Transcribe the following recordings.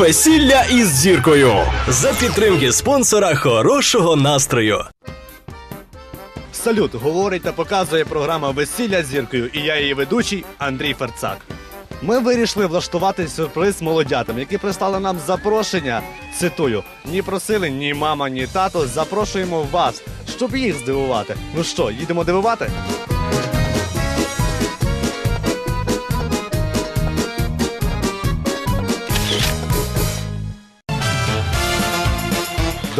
Весілля із зіркою за підтримки спонсора хорошого настрою. Салют, говорить та показує програма Весілля з зіркою, і я її ведучий Андрій Ферцак. Ми вирішили влаштувати сюрприз молодятам, які прислали нам запрошення. Цитую: ні просили ні мама, ні тато. Запрошуємо вас, щоб їх здивувати. Ну що, їдемо дивувати?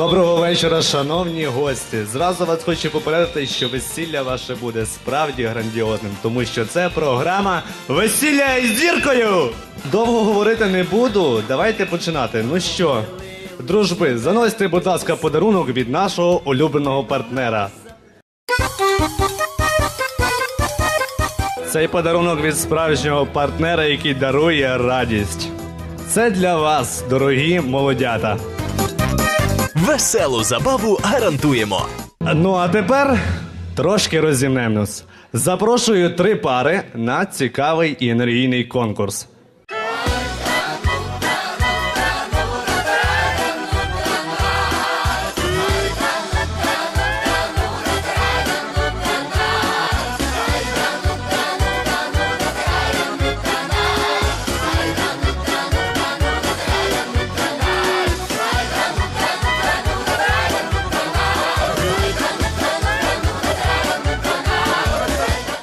Доброго вечора, шановні гості. Зразу вас хочу попередити, що весілля ваше буде справді грандіозним, тому що це програма Весілля із зіркою. Довго говорити не буду. Давайте починати. Ну що, дружби, заносьте, будь ласка, подарунок від нашого улюбленого партнера. Цей подарунок від справжнього партнера, який дарує радість. Це для вас, дорогі молодята. Веселу забаву гарантуємо. Ну а тепер трошки розімнемось. Запрошую три пари на цікавий і енергійний конкурс.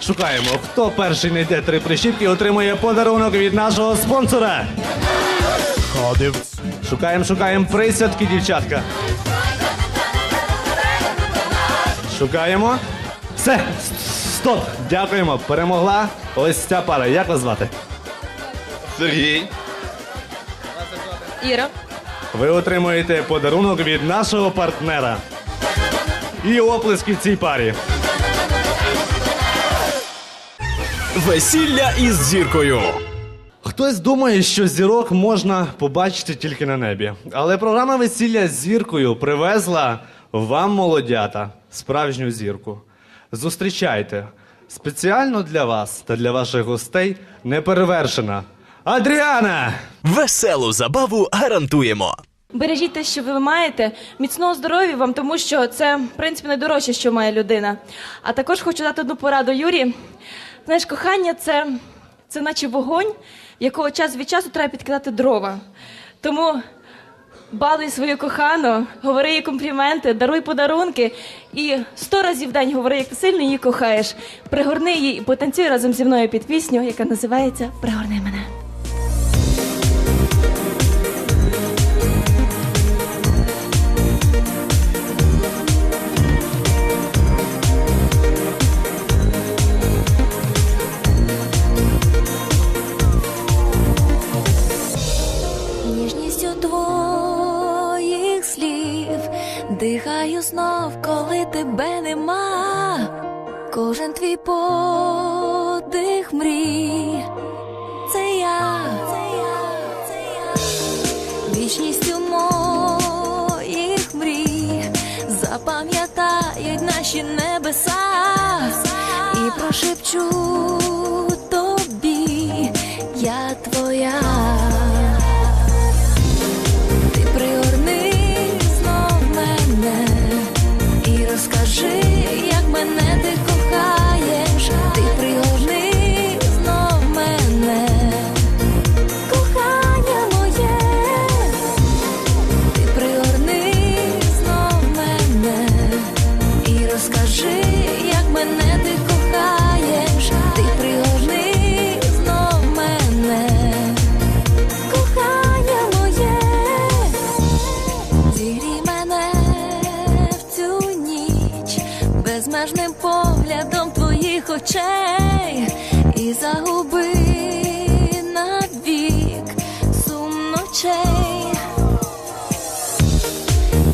Шукаємо, хто перший знайде три прищіпки, отримує подарунок від нашого спонсора. Ходив. Шукаємо, шукаємо присядки, дівчатка. Шукаємо. Все, стоп. Дякуємо. Перемогла ось ця пара. Як вас звати? Сергій. Іра. Ви отримуєте подарунок від нашого партнера. І оплески в цій парі. Весілля із зіркою. Хтось думає, що зірок можна побачити тільки на небі. Але програма весілля з зіркою привезла вам, молодята, справжню зірку. Зустрічайте спеціально для вас та для ваших гостей неперевершена Адріана! Веселу забаву гарантуємо. Бережіть те, що ви маєте. Міцного здоров'я вам, тому що це, в принципі, найдорожче, що має людина. А також хочу дати одну пораду Юрі. Знаєш, кохання це, це наче вогонь, якого час від часу треба підкидати дрова. Тому балуй свою кохану, говори їй компліменти, даруй подарунки і сто разів в день говори, як ти сильно її кохаєш. Пригорни її і потанцюй разом зі мною під пісню, яка називається Пригорни мене. Дихаю знов, коли тебе нема. Кожен твій подих мрій. Це я, це я, це я. Вічністю моїх мрій запам'ятають наші небеса і прошепчу безмежним поглядом твоїх очей і загуби навік сум ночей.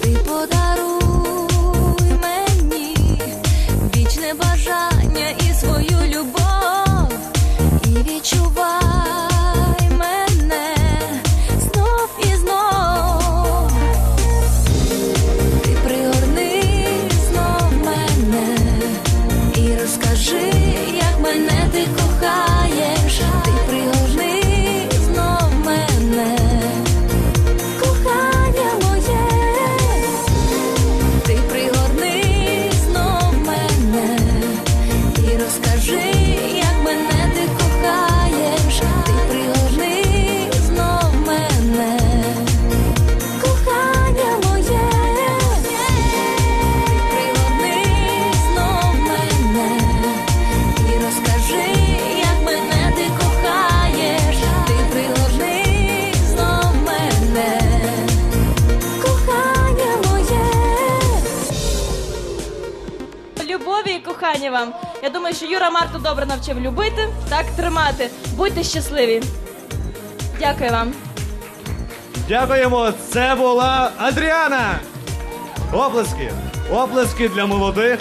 Ти подаруй мені вічне бажання вам. Я думаю, що Юра Марту добре навчив любити, так тримати. Будьте щасливі. Дякую вам. Дякуємо, це була Адріана. Оплески. Оплески для молодих.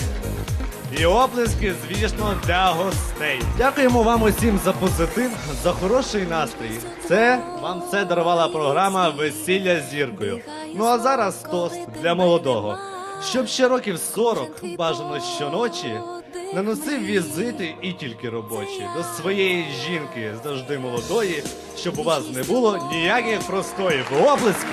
І оплески, звісно, для гостей. Дякуємо вам усім за позитив, за хороший настрій. Це вам це дарувала програма Весілля зіркою. Ну а зараз тост для молодого. Щоб ще років 40, бажано щоночі, наносив візити і тільки робочі до своєї жінки, завжди молодої, щоб у вас не було ніяких простоїв. Оплески!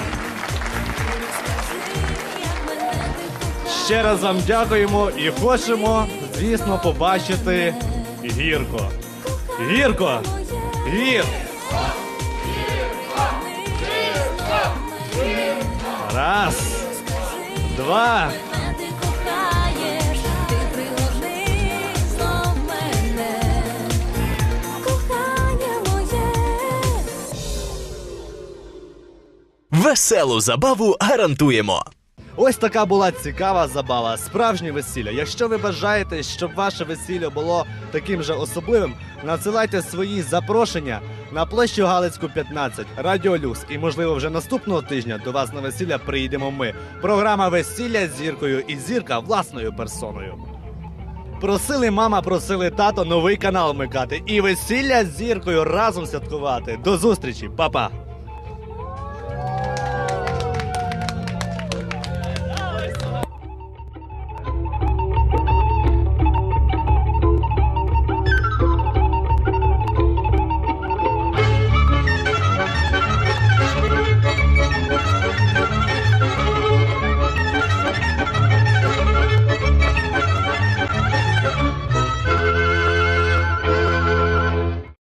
Ще раз вам дякуємо і хочемо, звісно, побачити гірко. Гірко! Гір! Раз, два. Веселу забаву гарантуємо. Ось така була цікава забава, справжнє весілля. Якщо ви бажаєте, щоб ваше весілля було таким же особливим, надсилайте свої запрошення на площу Галицьку 15, Радіо Люкс. І можливо вже наступного тижня до вас на весілля приїдемо ми. Програма Весілля з зіркою і зірка власною персоною. Просили мама, просили тато новий канал вмикати і весілля з зіркою разом святкувати. До зустрічі, па-па!